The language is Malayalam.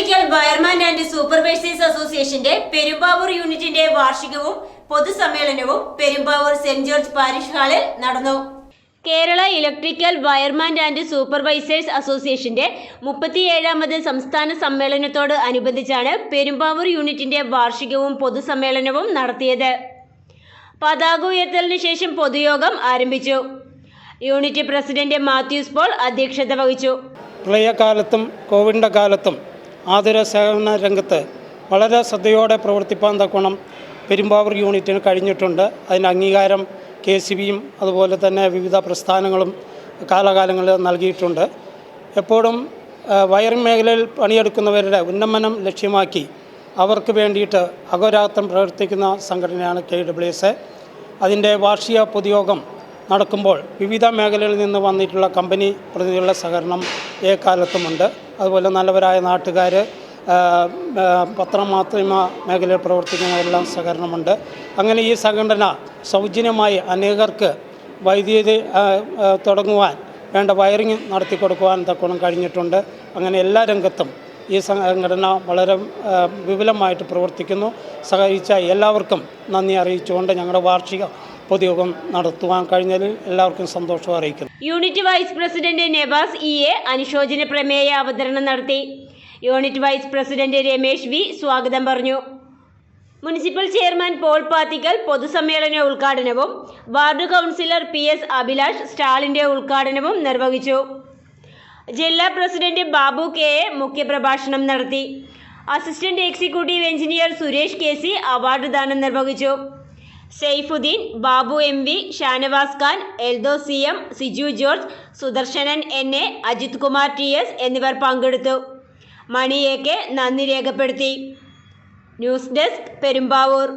ഇലക്ട്രിക്കൽ വയർമാൻ ആൻഡ് സൂപ്പർവൈസേഴ്സ് അസോസിയേഷന്റെ പെരുമ്പാവൂർ യൂണിറ്റിന്റെ വാർഷികവും പൊതുസമ്മേളനവും പെരുമ്പാവൂർ സെന്റ് ജോർജ് പാരിഷ് ഹാളിൽ നടന്നു. Kerala electrical wireman and supervisors അസോസിയേഷന്റെ മുപ്പത്തിയേഴാമത് സംസ്ഥാന സമ്മേളനത്തോട് അനുബന്ധിച്ചാണ് പെരുമ്പാവൂർ യൂണിറ്റിന്റെ വാർഷികവും പൊതുസമ്മേളനവും നടത്തിയത്. പതാക ഉയർത്തലിന് ശേഷം പൊതുയോഗം ആരംഭിച്ചു. യൂണിറ്റ് പ്രസിഡന്റ് മാത്യൂസ് പോൾ അധ്യക്ഷത വഹിച്ചു. പ്രളയകാലത്തും കോവിഡിന്റെ കാലത്തും ആതുര സേവന രംഗത്ത് വളരെ ശ്രദ്ധയോടെ പ്രവർത്തിപ്പാൻ തക്കോണം പെരുമ്പാവൂർ യൂണിറ്റിന് കഴിഞ്ഞിട്ടുണ്ട്. അതിന് അംഗീകാരം കെ സി ബിയും അതുപോലെ തന്നെ വിവിധ പ്രസ്ഥാനങ്ങളും കാലകാലങ്ങളിൽ നൽകിയിട്ടുണ്ട്. എപ്പോഴും വയറിംഗ് മേഖലയിൽ പണിയെടുക്കുന്നവരുടെ ഉന്നമനം ലക്ഷ്യമാക്കി അവർക്ക് വേണ്ടിയിട്ട് അഹോരാത്രം പ്രവർത്തിക്കുന്ന സംഘടനയാണ് കെ ഡബ്ല്യു എസ്. അതിന്റെ വാർഷിക പൊതുയോഗം നടക്കുമ്പോൾ വിവിധ മേഖലകളിൽ നിന്ന് വന്നിട്ടുള്ള കമ്പനി പ്രതിനിധികളുടെ സഹകരണം ഏക്കാലത്തുമുണ്ട് അതുപോലെ നല്ലവരായ നാട്ടുകാർ പത്രമാധ്യമ മേഖലയിൽ പ്രവർത്തിക്കുന്നവരെല്ലാം സഹകരണമുണ്ട്. അങ്ങനെ ഈ സംഘടന സൗജന്യമായി അനേകർക്ക് വൈദ്യുതി തുടങ്ങുവാൻ വേണ്ട വയറിങ് നടത്തി കൊടുക്കുവാൻ തക്കോണം കഴിഞ്ഞിട്ടുണ്ട്. അങ്ങനെ എല്ലാ രംഗത്തും ഈ സംഘടന വളരെ വിപുലമായിട്ട് പ്രവർത്തിക്കുന്നു. സഹകരിച്ച എല്ലാവർക്കും നന്ദി അറിയിച്ചുകൊണ്ട് ഞങ്ങളുടെ വാർഷിക പൊതുയോഗം നടത്തുവാൻ കഴിഞ്ഞതിൽ എല്ലാവർക്കും സന്തോഷം അറിയിക്കുന്നു. Unit vice president Navas E A അനുശോചന പ്രമേയ അവതരണം നടത്തി. Unit vice president Ramesh V സ്വാഗതം പറഞ്ഞു. മുനിസിപ്പൽ ചെയർമാൻ പോൾ പാത്തിക്കൽ പൊതുസമ്മേളന ഉദ്ഘാടനവും ward councillor P S Abhilash സ്റ്റാളിന്റെ ഉദ്ഘാടനവും നിർവഹിച്ചു. ജില്ലാ പ്രസിഡന്റ് ബാബു കെ എ മുഖ്യപ്രഭാഷണം നടത്തി. Assistant executive engineer Suresh K C award ദാനം നിർവഹിച്ചു. Saifuddin Babu M V Shanavas Khan Eldho C M Siju George Sudarsanan N A Ajith Kumar T S എന്നിവർ പങ്കെടുത്തു. മണി എ കെ നന്ദി രേഖപ്പെടുത്തി. News desk Perumbavoor.